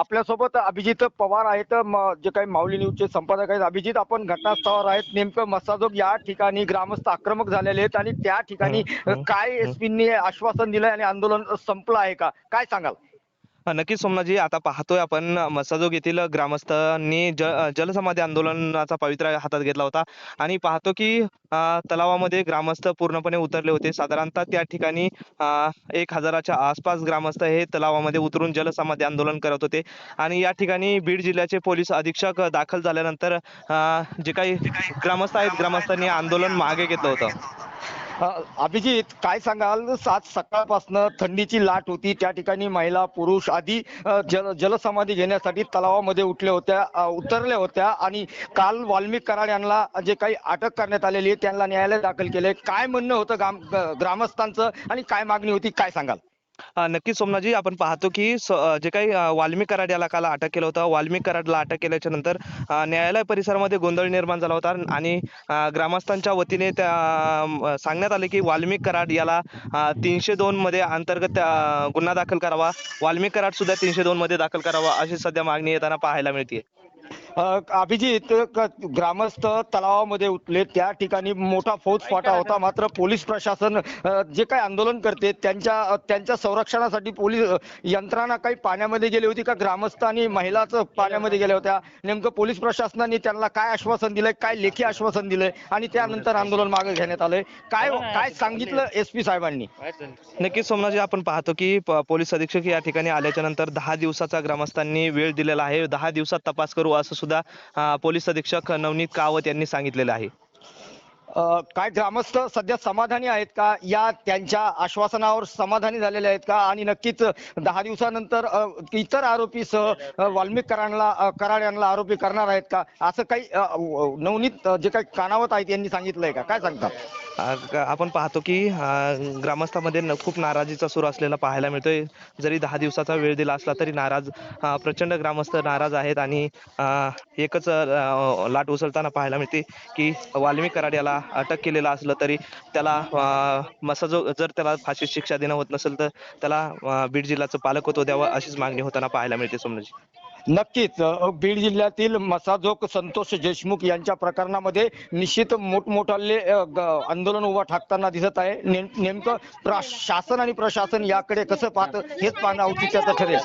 आपल्यासोबत अभिजित पवार आहेत. जे काही माऊली न्यूजचे संपादक आहेत. अभिजित आपण घटनास्थळावर आहेत. नेमकं मसाजोग या ठिकाणी ग्रामस्थ आक्रमक झालेले आहेत आणि त्या ठिकाणी काय. एसपींनी आश्वासन दिलंय आणि आंदोलन संपलं आहे का? काय सांगाल? नक्कीच सोमनाथजी आता पाहतोय आपण मसाजोग येथील ग्रामस्थांनी ज जलसमाधी आंदोलनाचा पवित्रा हातात घेतला होता. आणि पाहतो की तलावामध्ये ग्रामस्थ पूर्णपणे उतरले होते. साधारणतः त्या ठिकाणी एक हजाराच्या आसपास ग्रामस्थ हे तलावामध्ये उतरून जलसमाधी आंदोलन करत होते. आणि या ठिकाणी बीड जिल्ह्याचे पोलीस अधीक्षक दाखल झाल्यानंतर अं, जे काही ग्रामस्थ आहेत ग्रामस्थांनी आंदोलन मागे घेतलं होतं. अभिजित काय सांगाल? सात सकाळपासून थंडीची लाट होती. त्या ठिकाणी महिला पुरुष आधी जल जलसमाधी घेण्यासाठी तलावामध्ये उठल्या होत्या उतरल्या होत्या आणि काल वाल्मिक कराड यांना जे काही अटक करण्यात आलेली आहे त्यांना न्यायालयात दाखल केले काय म्हणणं होतं ग्राम ग्रामस्थांचं आणि काय मागणी होती काय सांगाल? नक्कीच सोमनाजी आपण पाहतो की जे काही वाल्मी वाल्मिक कराड याला काल अटक केलं होतं. वाल्मिक कराडला अटक केल्याच्यानंतर न्यायालय परिसरामध्ये गोंधळ निर्माण झाला होता आणि ग्रामस्थांच्या वतीने त्या सांगण्यात आले की वाल्मिक कराड याला तीनशे दोन मध्ये अंतर्गत गुन्हा दाखल करावा. वाल्मिक कराड सुद्धा तीनशे दोन मध्ये दाखल करावा अशी सध्या मागणी येताना पाहायला मिळते अभिजित ग्रामस्थ तलावामध्ये उठले. त्या ठिकाणी मोठा फौजफाटा होता. मात्र पोलीस प्रशासन जे काही आंदोलन करते त्यांच्या त्यांच्या संरक्षणासाठी पोलीस यंत्रणा काही पाण्यामध्ये गेली होती का? ग्रामस्थ आणि महिलाच पाण्यामध्ये गेल्या होत्या. नेमकं पोलीस प्रशासनाने त्यांना काय आश्वासन दिलंय? काय लेखी आश्वासन दिलंय? आणि त्यानंतर आंदोलन मागे घेण्यात आलंय. काय काय सांगितलं एस पी साहेबांनी? नक्कीच सोमनाथजी आपण पाहतो की पोलीस अधीक्षक या ठिकाणी आल्याच्यानंतर दहा दिवसाचा ग्रामस्थांनी वेळ दिलेला आहे. दहा दिवसात तपास करू असं सुद्धा पोलीस अधीक्षक नवनीत कावत यांनी सांगितलेलं आहे. काय ग्रामस्थ सध्या समाधानी आहेत का? या त्यांच्या आश्वासनावर समाधानी झालेले आहेत का? आणि नक्कीच दहा दिवसानंतर इतर आरोपीसह सह वाल्मिक कराडला कराड यांना आरोपी करणार आहेत का? असं काही नवनीत जे काही कानावत आहेत यांनी सांगितलंय का? काय सांगतात आपण पाहतो की ग्रामस्थामध्ये न- खूप नाराजीचा सूर असलेला पाहायला मिळतोय. जरी दहा दिवसाचा वेळ दिला असला तरी नाराज प्रचंड ग्रामस्थ नाराज आहेत आणि एकच लाट उसळताना पाहायला मिळते की वाल्मिक कराड याला अटक केलेलं असलं तरी त्याला अ, मसाजो जर त्याला फाशी शिक्षा देणं होत नसेल तर त्याला बीड जिल्ह्याचं होतो द्यावं अशीच मागणी होताना पाहायला मिळते सोमनजी नक्कीच बीड जिल्ह्यातील मसाजोग संतोष देशमुख यांच्या प्रकरणामध्ये निश्चित मोठमोठाले आंदोलन उभा ठाकताना दिसत आहे. नेम- नेमकं शासन आणि प्रशासन याकडे कसं पाहतं हेच पाहणं औचित्याचं ठरेल.